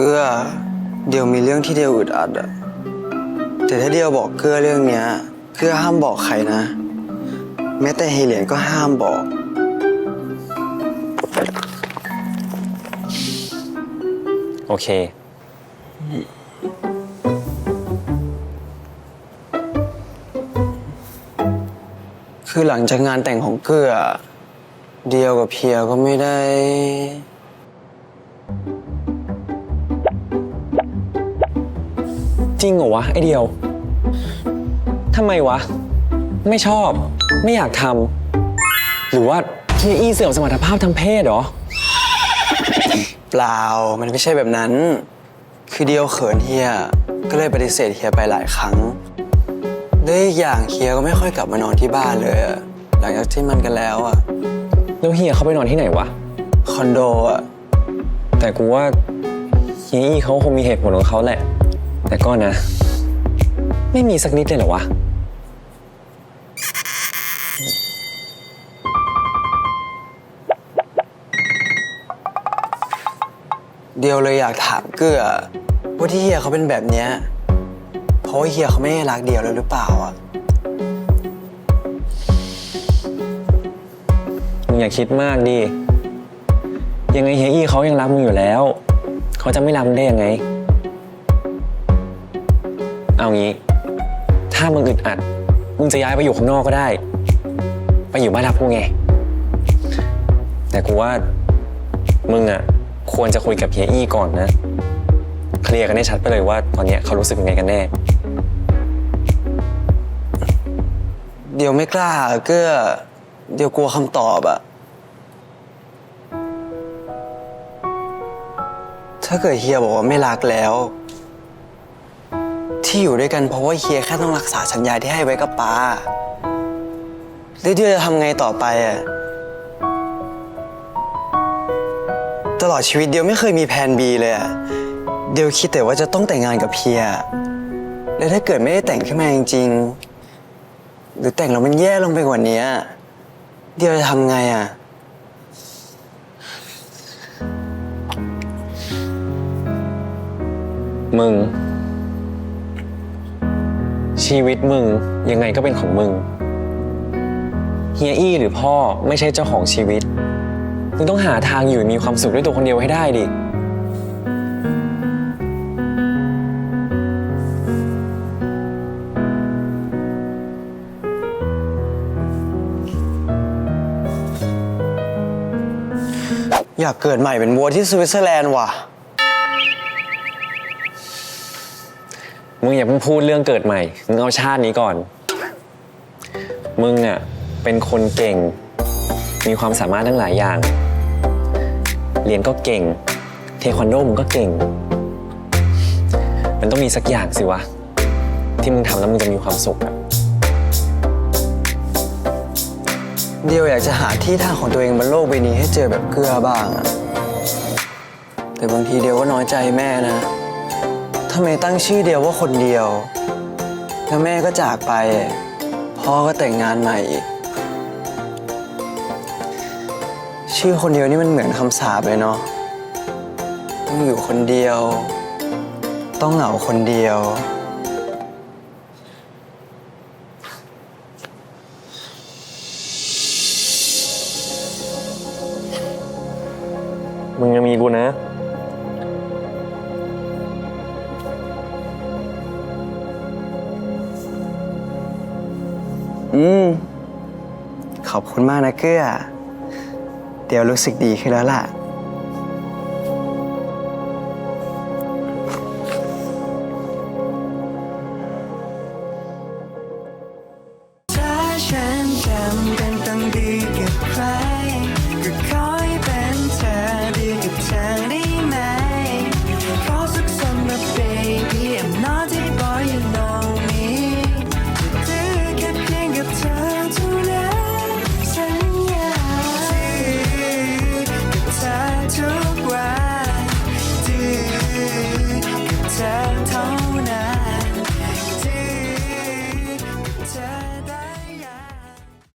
เกลือเดี๋ยวมีเรื่องที่เดียวอึดอัดอะแต่ถ้าเดียวบอกเกลือเรื่องเนี้ยเกลือห้ามบอกใครนะ แม้แต่เฮเลียนก็ห้ามบอก โอเค คือหลังจากงานแต่งของเกลือเดียวกับเพียก็ไม่ได้ จริงเหรอวะไอเดียวทำไมวะ ไม่ชอบ ไม่อยากทำหรือว่าเฮียอี้เสื่อมสมรรถภาพทางเพศเหรอ เปล่ามันไม่ใช่แบบนั้น คือเดียวเขินเฮียก็เลยปฏิเสธเฮียไปหลายครั้งด้วยอีกอย่างเฮียก็ไม่ค่อยกลับมานอนที่บ้านเลยอะหลังจากที่มันกันแล้วอะแล้วเฮียเขาไปนอนที่ไหนวะ คอนโดอะแต่กูว่าเฮียอี้เขาคงมีเหตุผลของเขาแหละ แต่ก็นะ ไม่มีสักนิดเลยเหรอวะ เดียวเลยอยากถามเกื้อว่าที่เฮียเขาเป็นแบบเนี้ยเพราะว่าเฮียเขาไม่ได้รักเดียวแล้วหรือเปล่าอะ มึงอย่าคิดมากดิ ยังไงเฮียอี้เขายังรักมึงอยู่แล้ว เขาจะไม่รักมึงได้ยังไง เอางี้ ถ้ามึงอึดอัด มึงจะย้ายไปอยู่ข้างนอกก็ได้ ไปอยู่บ้านรับกูไง แต่กูว่า มึงอะ ควรจะคุยกับเฮียอี้ก่อนนะ เคลียร์กันให้ชัดไปเลยว่า ตอนเนี้ยเขารู้สึกยังไงกันแน่ เดี๋ยวไม่กล้าอะเกื้อ เดี๋ยวกลัวคำตอบอะถ้าเกิดเฮียบอกว่าไม่รักแล้ว ที่อยู่ด้วยกันเพราะว่าเฮียแค่ต้องรักษาสัญญาที่ให้ไว้กับป้าแล้วเดียวจะทำไงต่อไปอะตลอดชีวิตเดียวไม่เคยมีแผน B เลยอะเดียวคิดแต่ว่าจะต้องแต่งงานกับเฮีย แล้วถ้าเกิดไม่ได้แต่งขึ้นมาจริงๆ หรือแต่งแล้วมันแย่ลงไปกว่านี้ เดียวจะทำไงอะมึง ชีวิตมึงยังไงก็เป็นของมึง เฮียอี้หรือพ่อไม่ใช่เจ้าของชีวิต มึงต้องหาทางอยู่มีความสุขด้วยตัวคนเดียวให้ได้ดิ อยากเกิดใหม่เป็นวัวที่สวิตเซอร์แลนด์ว่ะ มึงอย่าเพิ่งพูดเรื่องเกิดใหม่ มึงเอาชาตินี้ก่อน มึงอะเป็นคนเก่ง มีความสามารถทั้งหลายอย่าง เรียนก็เก่ง เทควันโดมึงก็เก่ง มันต้องมีสักอย่างสิวะ ที่มึงทำแล้วมึงจะมีความสุขอะเดียวอยากจะหาที่ทางของตัวเองบนโลกใบนี้ให้เจอแบบเกลือบ้างอะแต่บางทีเดียวก็น้อยใจแม่นะำไมตั้งชื่อเดียวว่าคนเดียว แล้วแม่ก็จากไป พ่อก็แต่งงานใหม่อีก ชื่อคนเดียวนี่มันเหมือนคำสาปเลยเนาะ ต้องอยู่คนเดียว ต้องเหงาคนเดียว มึงยังมีกูนะ อืม ขอบคุณมากนะเกื้อ เดี๋ยวรู้สึกดีขึ้นแล้วล่ะ